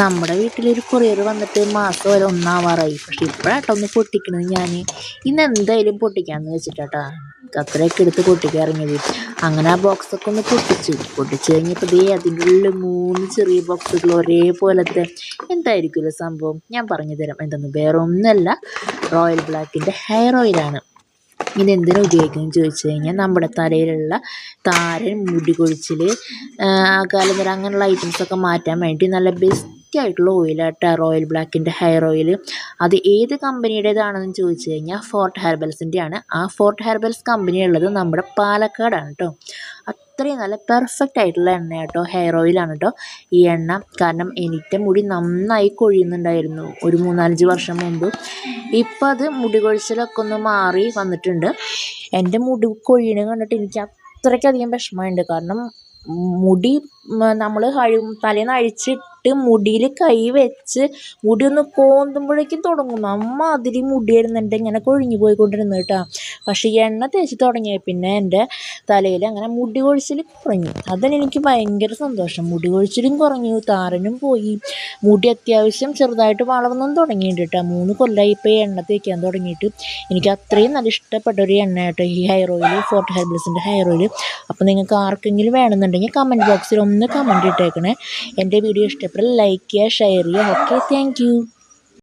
നമ്മുടെ വീട്ടിലൊരു കൊറിയർ വന്നിട്ട് മാസം ഒരു ഒന്നാവാറായി. പക്ഷെ ഇപ്പോഴാട്ടോ ഒന്ന് പൊട്ടിക്കണത് ഞാൻ ഇന്ന് എന്തായാലും പൊട്ടിക്കാന്ന് വെച്ചിട്ടാട്ടാ. അത്രയൊക്കെ എടുത്ത് പൊട്ടിക്കാൻ ഇറങ്ങിയത്. അങ്ങനെ ആ ബോക്സൊക്കെ ഒന്ന് പൊട്ടിച്ചു. പൊട്ടിച്ചു കഴിഞ്ഞപ്പോൾ ദേ അതിന്റെ ഉള്ളിൽ മൂന്ന് ചെറിയ ബോക്സുകൾ ഒരേപോലത്തെ എന്തായിരിക്കുമല്ലോ സംഭവം? ഞാൻ പറഞ്ഞു തരാം. എന്തെന്ന്? വേറെ ഒന്നല്ല റോയൽ ബ്ലാക്കിന്റെ ഹെയർ ഓയിലാണ് ഇതെന്തിനാ ഉപയോഗിക്കുന്നത് ചോദിച്ചു കഴിഞ്ഞാൽ നമ്മുടെ തലയിലുള്ള താരൻ മുടി കൊഴിച്ചിൽ വരെ അങ്ങനെയുള്ള ഐറ്റംസൊക്കെ മാറ്റാൻ വേണ്ടി നല്ല ബെസ്റ്റ് ആയിട്ടുള്ള ഓയിലാട്ടോ റോയൽ ബ്ലാക്കിന്റെ ഹെയർ ഓയിൽ. അത് ഏത് കമ്പനിയുടേതാണെന്ന് ചോദിച്ചു കഴിഞ്ഞാൽ ഫോർട്ട് ഹെർബൽസിന്റെ ആണ് ആ ഫോർട്ട് ഹെർബൽസ് കമ്പനി ഉള്ളത് നമ്മുടെ പാലക്കാടാണ് കേട്ടോ അത്രയും നല്ല പെർഫെക്റ്റ് ആയിട്ടുള്ള എണ്ണ കേട്ടോ ഹെയർ ഓയിലാണ് കേട്ടോ ഈ എണ്ണ കാരണം എനിക്ക് മുടി നന്നായി കൊഴിയുന്നുണ്ടായിരുന്നു ഒരു മൂന്നാലഞ്ച് വർഷം മുമ്പ്. ഇപ്പം അത് മുടി കൊഴിച്ചിലൊക്കെ ഒന്ന് മാറി വന്നിട്ടുണ്ട്. എന്റെ മുടി കൊഴിയണ കണ്ടിട്ട് എനിക്ക് അത്രയ്ക്കധികം വിഷമമുണ്ട്. കാരണം മുടി നമ്മൾ അഴി തലേന്ന് അഴിച്ചിട്ട് മുടിയിൽ കൈ വെച്ച് മുടി ഒന്ന് കോന്തുമ്പോഴേക്കും തുടങ്ങും അമ്മാതിരി മുടിയായിരുന്നു എന്റെ ഇങ്ങനെ കൊഴിഞ്ഞു പോയിക്കൊണ്ടിരുന്നു കേട്ടോ. പക്ഷേ എണ്ണ തേച്ച് തുടങ്ങിയ പിന്നെ എന്റെ തലയിൽ അങ്ങനെ മുടി കൊഴിച്ചിൽ കുറഞ്ഞു. അതിന് എനിക്ക് ഭയങ്കര സന്തോഷം. മുടി കൊഴിച്ചിലും കുറഞ്ഞു താരനും പോയി. മുടി അത്യാവശ്യം ചെറുതായിട്ട് വളർന്നും തുടങ്ങിയിട്ടുണ്ട് കേട്ടോ. മൂന്ന് കൊല്ലമായി ഇപ്പോൾ ഈ എണ്ണ തേക്കാൻ തുടങ്ങിയിട്ട്. എനിക്ക് അത്രയും നല്ല ഇഷ്ടപ്പെട്ട ഒരു എണ്ണ കേട്ടോ ഈ ഹെയർ ഓയിൽ ഫോർട്ട് ഹെർബിൾസിന്റെ ഹെയർ ഓയിൽ അപ്പോൾ നിങ്ങൾക്ക് ആർക്കെങ്കിലും വേണമെന്നുണ്ടെങ്കിൽ കമന്റ് ബോക്സിൽ ഒന്ന് കമന്റ് ഇട്ടേക്കണേ. എന്റെ വീഡിയോ ഇഷ്ടപ്പെട്ടാൽ ലൈക്ക് ചെയ്യുക ഷെയർ ചെയ്യുക ഓക്കെ താങ്ക്